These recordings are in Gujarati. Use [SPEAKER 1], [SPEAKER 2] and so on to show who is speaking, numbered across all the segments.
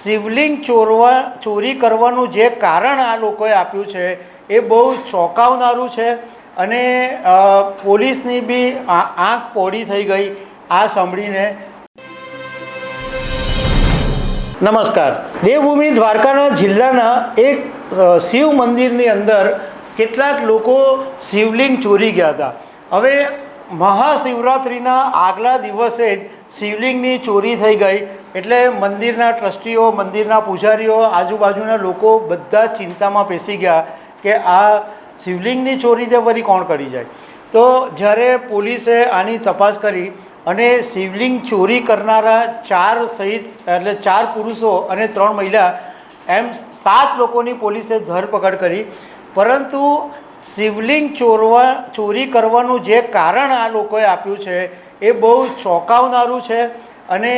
[SPEAKER 1] શિવલિંગ ચોરવા, ચોરી કરવાનું જે કારણ આ લોકોએ આપ્યું છે, એ બહુ ચોંકાવનારું છે અને પોલીસની બી આંખ પોડી થઈ ગઈ આ સાંભળીને. નમસ્કાર. દેવભૂમિ દ્વારકાના જિલ્લાના એક શિવ મંદિરની અંદર કેટલાક લોકો શિવલિંગ ચોરી ગયા હતા. હવે મહાશિવરાત્રિના આગલા દિવસે જ શિવલિંગની ચોરી થઈ ગઈ એટલે મંદિરના ટ્રસ્ટીઓ, મંદિરના પૂજારીઓ, આજુબાજુના લોકો બધા ચિંતામાં પેસી ગયા કે આ શિવલિંગની ચોરી તે વળી કોણ કરી જાય? તો જ્યારે પોલીસે આની તપાસ કરી અને શિવલિંગ ચોરી કરનારા ચાર સહિત, એટલે ચાર પુરુષો અને ત્રણ મહિલા, એમ સાત લોકોની પોલીસે ધરપકડ કરી. પરંતુ શિવલિંગ ચોરવા, ચોરી કરવાનું જે કારણ આ લોકોએ આપ્યું છે એ બહુ ચોંકાવનારું છે અને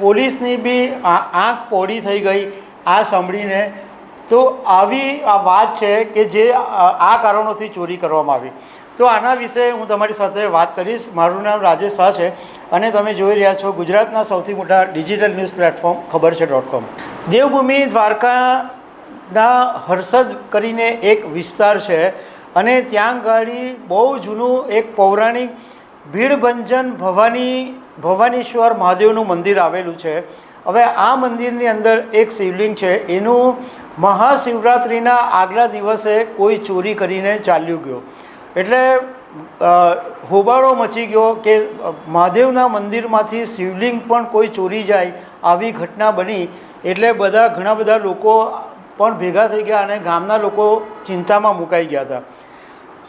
[SPEAKER 1] પોલીસની બી આંખ પોડી થઈ ગઈ આ સાંભળીને. તો આવી આ વાત છે કે જે આ કારણોથી ચોરી કરવામાં આવી. તો આના વિશે હું તમારી સાથે વાત કરીશ. મારું નામ રાજેશ શાહ છે અને તમે જોઈ રહ્યા છો ગુજરાતના સૌથી મોટા ડિજિટલ ન્યૂઝ પ્લેટફોર્મ ખબર છે ડોટ કોમ. દેવભૂમિ દ્વારકાના હર્ષદ કરીને એક વિસ્તાર છે અને ત્યાં ગાડી બહુ જૂનું, એક પૌરાણિક ભીડભંજન ભવાની, ભવાનીશ્વર મહાદેવનું મંદિર આવેલું છે. હવે આ મંદિરની અંદર એક શિવલિંગ છે. એનું મહાશિવરાત્રિના આગલા દિવસે કોઈ ચોરી કરીને ચાલ્યું ગયો. એટલે હોબાળો મચી ગયો કે મહાદેવના મંદિરમાંથી શિવલિંગ પણ કોઈ ચોરી જાય આવી ઘટના બની. એટલે બધા ઘણા બધા લોકો પણ ભેગા થઈ ગયા અને ગામના લોકો ચિંતામાં મુકાઈ ગયા હતા.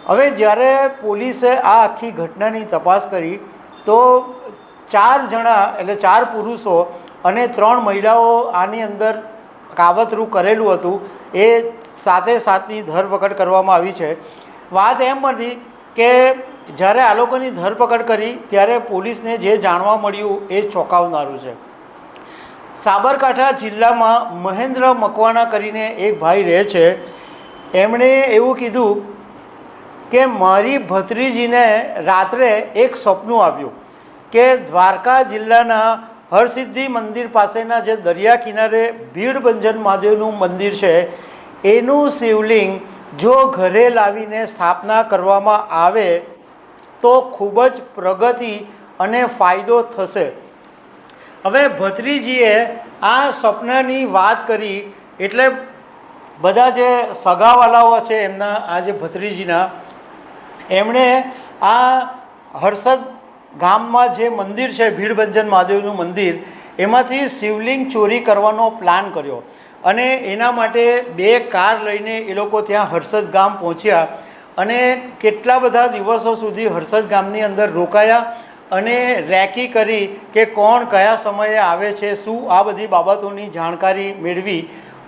[SPEAKER 1] હવે જ્યારે પોલીસે આ આખી ઘટનાની તપાસ કરી, તો ચાર જણા એટલે ચાર પુરુષો અને ત્રણ મહિલાઓ આની અંદર કાવતરું કરેલું હતું, એ સાથે સાથની ધરપકડ કરવામાં આવી છે. વાત એમ હતી કે જ્યારે આ લોકોની ધરપકડ કરી, ત્યારે પોલીસને જે જાણવા મળ્યું, એ ચોંકાવનારું છે. સાબરકાંઠા જિલ્લામાં મહેન્દ્ર મકવાણા કરીને એક ભાઈ રહે છે. એમણે એવું કીધું કે મારી ભત્રીજીને રાત્રે એક સપનું આવ્યું કે દ્વારકા જિલ્લાના હરસિદ્ધિ મંદિર પાસેના જે દરિયા કિનારે ભીડભંજન મહાદેવનું મંદિર છે, એનું શિવલિંગ જો ઘરે લાવીને સ્થાપના કરવામાં આવે તો ખૂબ જ પ્રગતિ અને ફાયદો થશે. હવે ભત્રીજીએ આ સપનાની વાત કરી એટલે બધા જે સગાવાલાઓ છે એમના આ જે ભત્રીજીના એમણે આ હર્ષદ ગામમાં જે મંદિર છે, ભીડભંજન મહાદેવનું મંદિર, એમાંથી શિવલિંગ ચોરી કરવાનો પ્લાન કર્યો. અને એના માટે બે કાર લઈને એ લોકો ત્યાં હર્ષદ ગામ પહોંચ્યા અને કેટલા બધા દિવસો સુધી હર્ષદ ગામની અંદર રોકાયા અને રેકી કરી કે કોણ કયા સમયે આવે છે, શું આ બધી બાબતોની જાણકારી મેળવી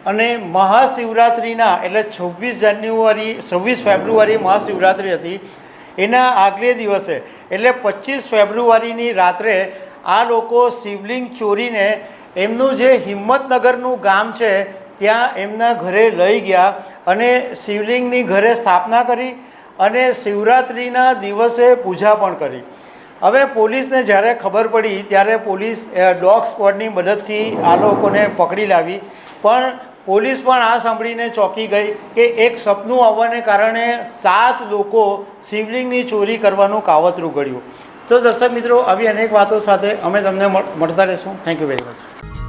[SPEAKER 1] અને મહાશિવરાત્રિના, એટલે છવ્વીસ જાન્યુઆરી, છવ્વીસ ફેબ્રુઆરી મહાશિવરાત્રિ હતી. એના આગલે દિવસે, એટલે પચીસ ફેબ્રુઆરીની રાત્રે આ લોકો શિવલિંગ ચોરીને એમનું જે હિંમતનગરનું ગામ છે, ત્યાં એમના ઘરે લઈ ગયા અને શિવલિંગની ઘરે સ્થાપના કરી અને શિવરાત્રિના દિવસે પૂજા પણ કરી. હવે પોલીસને જ્યારે ખબર પડી, ત્યારે પોલીસ ડોગ સ્ક્વોડની મદદથી આ લોકોને પકડી લાવી. પણ પોલીસ પણ આ સાંભળીને ચોંકી ગઈ કે એક સપનું આવવાને કારણે સાત લોકો શિવલિંગની ચોરી કરવાનું કાવતરું ઘડ્યું તો દર્શક મિત્રો, આવી અનેક વાતો સાથે અમે તમને મળ- મળતા રહીશું. Thank you very much